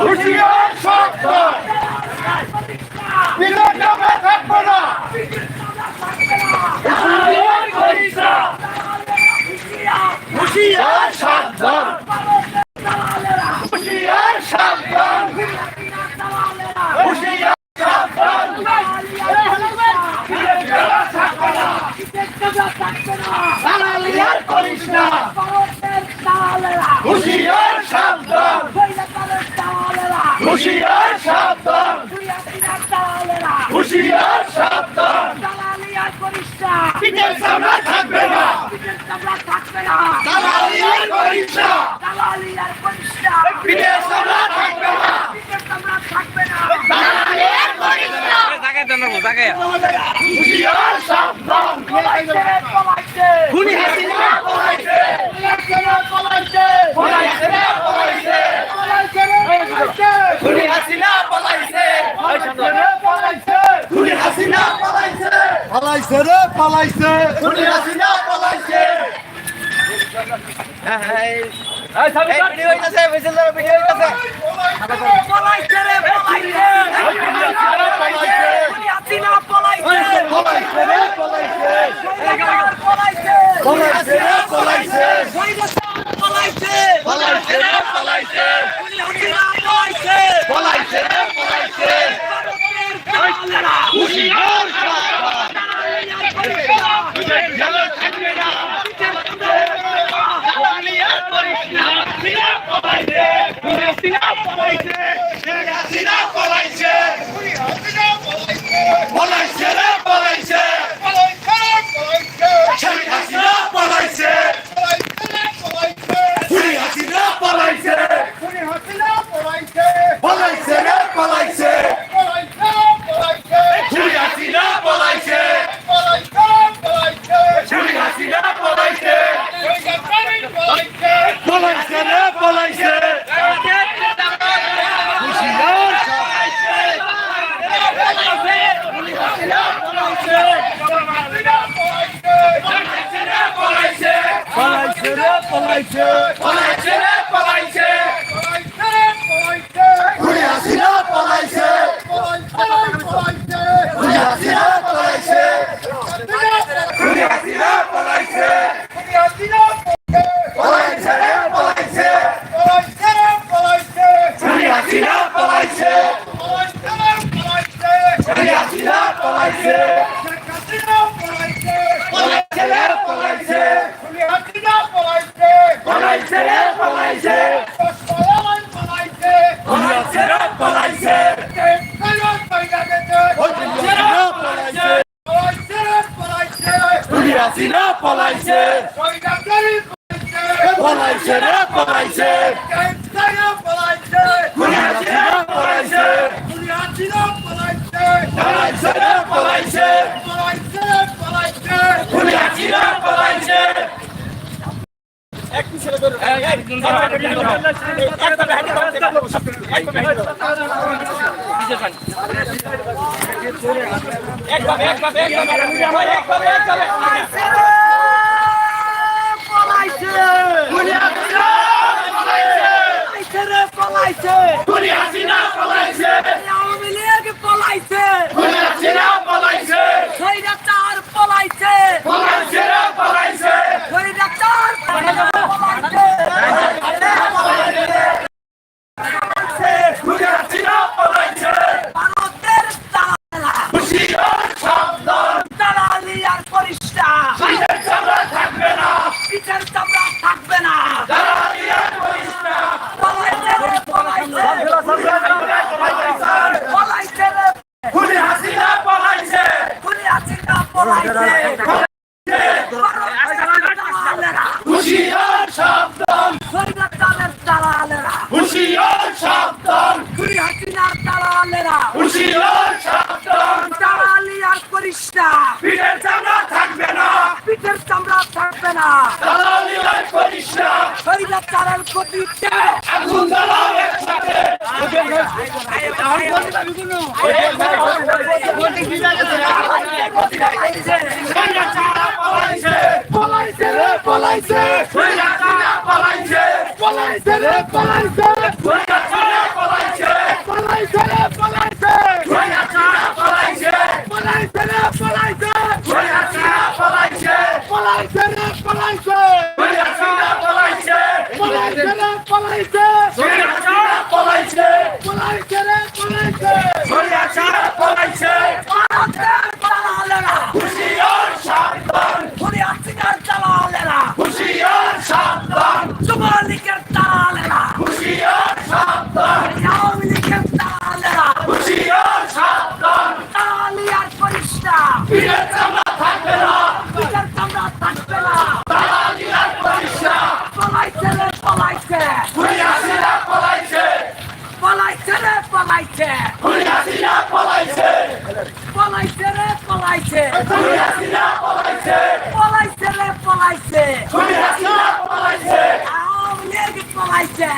হুশিয়ার সাবধান বিনা কামে থাকব না হুশিয়ার সাবধান হুশিয়ার সাবধান হুশিয়ার সাবধান দালালিয়ার করিস না হুশিয়ার সাবধান হুশিয়ার সাবধান। হুশিয়ার সাবধান। পিঠের সামনে থাকবে না। দালালিয়ার করিস না পিঠের সামনে থাকবে না। দালালিয়ার করিস না জায়গায় জানাব জায়গায় হুশিয়ার সাবধান খুনি হাসিনা পলাইছে পলাইছে পলাইছে পলাইছে খুনি হাসিনা পলাইছে পলাইছে খুনি হাসিনা পলাইছে পালাইছে রে পালাইছে খুনি হাসিনা পলাইছে ভিডিও হইতাছে বুঝছেন তো ভিডিও হইতাছে পলাইছে রে পলাইছে। পলাইছে রে পলাইছে। পলাইছে রে পলাইছে পলাইছে রে পলাইছে হুশিয়ার সাবধান যেন থাকবে না দালালিয়ার করিস না হাসিনা পলাইছে খুনি হাসিনা পলাইছে পলাইছে। পলাইছে। পালাইছে রে পালাইছে পলাইছে রে পলাইছে পলাইছে পলাইছে রে পলাইছে খুনি হাসিনা পলাইছে পলাইছে রে পলাইছে খুনি হাসিনা পলাইছে খুনি হাসিনা পলাইছে। খুনি হাসিনা পলাইছে। খুনি হাসিনা পলাইছে পলাইছে রে পলাইছে খুনি হাসিনা পলাইছে হুশিয়ার সাবধান পিঠের চামড়া থাকবে না দালালিয়ার করিস না খুনি হাসিনা পলাইছে হুশিয়ার সাবধান হুশিয়ার সাবধান হুশিয়ার সাবধান করিস না পিঠের চামড়া থাকবে না পিঠের চামড়া থাকবে না দালালিয়ার করিস না শরীরের চালের আগুন দালাল একসাথে পলাইছে পলাইছে পলাইছে। হাসিনা পলাইছে। পলাইছে রে পলাইছে। হাসিনা পলাইছে। পলাইছে রে পলাইছে। হাসিনা পলাইছে। আওয়ামী লীগ পলাইছে।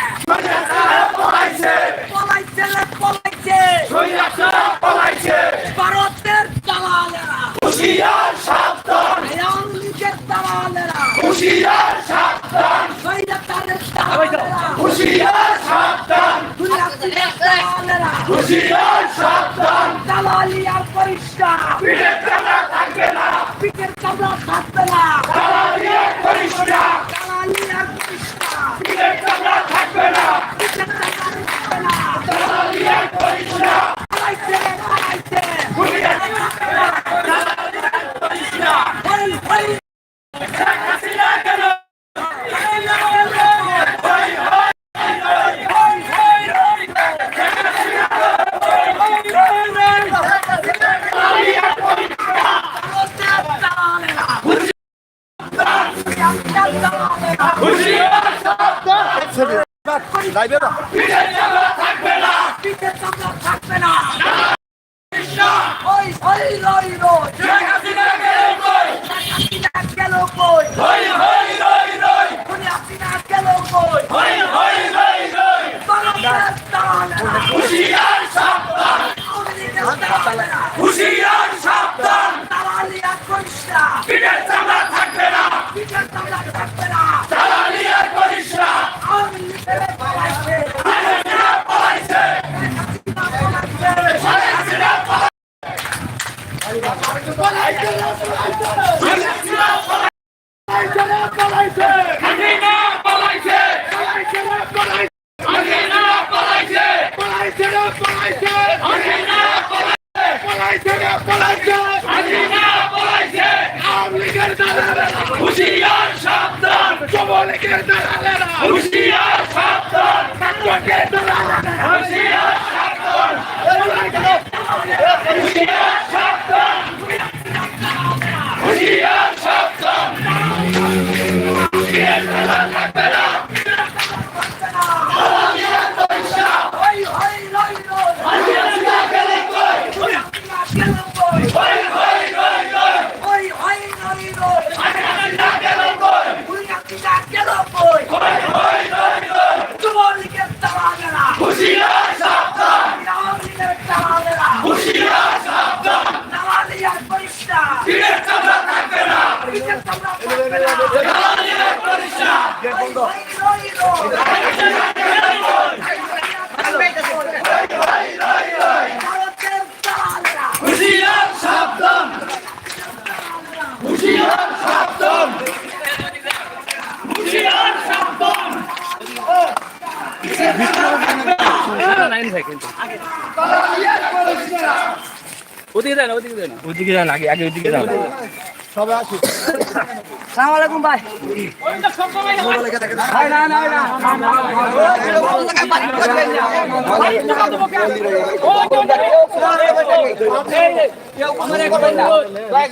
হুঁশিয়ার সাবধান। দালালি আর পরিষ্কার পিঠের চামড়া থাকবে না। পিঠের চামড়া থাকবে না। দালালি আর পরিষ্কার দালালি আর পরিষ্কার পিঠের চামড়া থাকবে না। পিঠের চামড়া থাকবে না। দালালি আর পরিষ্কার যাইবে না। থাকবে না। থাকবে না। খুশিয়ার সাবধান সবলের দাঁড়ালেরা খুশি ওদিকে যান ওদিকে যান। ওদিকে যান আগে আগে ওদিকে যান। সবাই আসি সালাম আলাইকুম ভাই ভাই না না না ভাই